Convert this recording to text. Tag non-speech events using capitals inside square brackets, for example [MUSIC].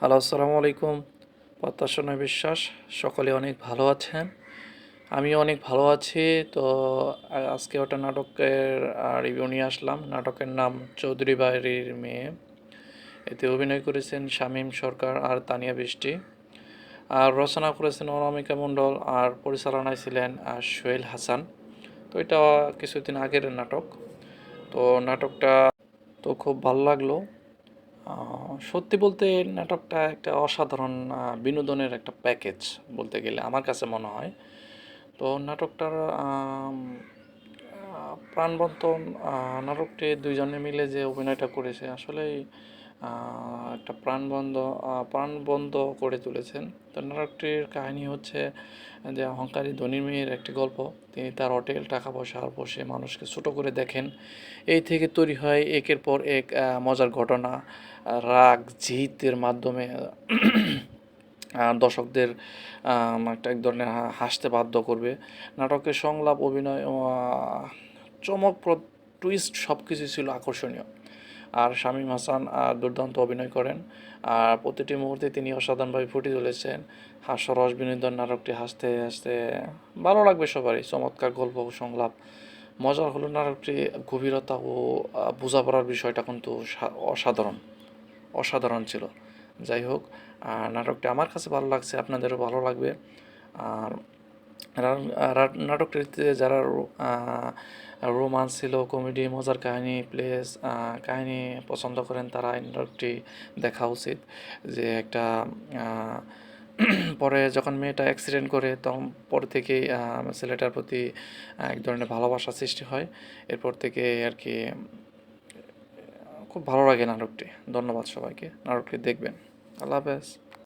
Hello, আসসালামু আলাইকুম। প্রত্যাশনা বিশ্বাস, সকলে অনেক ভালো আছেন। আমি অনেক ভালো আছি। তো আজকে ওটা নাটকের রিভিউ নিয়ে আসলাম। নাটকের নাম চৌধুরী বাড়ির মেয়ে। এতে অভিনয় করেছেন শামীম সরকার আর তানিয়া বৃষ্টি। আর রচনা করেছেন অনামিকা মণ্ডল আর পরিচালনায় ছিলেন আর সোহেল হাসান। তো, এটা কিছুদিন আগের নাটক। তো, নাটকটা তো খুব ভালো লাগল। সত্যি বলতে নাটকটা একটা অসাধারণ বিনোদনের একটা প্যাকেজ বলতে গেলে আমার কাছে মনে হয়। তো নাটকটার প্রাণবন্ত নাটকটি দুইজনে মিলে যে অভিনয়টা করেছে আসলেই আহ, একটা প্রাণবন্ধ প্রাণবন্ধ করে তুলেছেন। তো নাটকটির কাহিনী হচ্ছে যে অহংকারী ধনী মেয়ের একটি গল্প। তিনি তার হোটেল টাকা পয়সা আর বসে মানুষকে ছোটো করে দেখেন। এই থেকে তৈরি হয় একের পর এক মজার ঘটনা। রাগ জিতের মাধ্যমে দর্শকদের একটা এক ধরনের হাসতে বাধ্য করবে। নাটকের সংলাপ, অভিনয় চমকপ্রদ টুইস্ট সব কিছু ছিল আকর্ষণীয়। আর শামীম হাসান দুর্দান্ত অভিনয় করেন। আর প্রতিটি মুহূর্তে তিনি অসাধারণভাবে ফুটে তুলেছেন। হাস্যরস বিনোদন নাটকটি হাসতে হাসতে ভালো লাগবে সবারই। চমৎকার গল্প ও সংলাপ। মজার হলো নাটকটি গভীরতা ও বোঝাপড়ার বিষয়টা কিন্তু অসাধারণ। অসাধারণ ছিল। যাই হোক, আর নাটকটি আমার কাছে ভালো লাগছে, আপনাদেরও ভালো লাগবে। আর নাটকটিতে যারা রোমান্স ছিল, কমেডি, মজার কাহিনী, প্লেস কাহিনী পছন্দ করেন, তারা এই নাটকটি দেখা উচিত। যে একটা [CLEARS THROAT] পরে যখন মেয়েটা অ্যাক্সিডেন্ট করে, তখন পর থেকেই ছেলেটার প্রতি এক ধরনের ভালোবাসা সৃষ্টি হয়। এরপর থেকে আর কি, খুব ভালো লাগে নাটকটি। ধন্যবাদ সবাইকে। নাটকটি দেখবেন। আল্লাহ হাফেজ।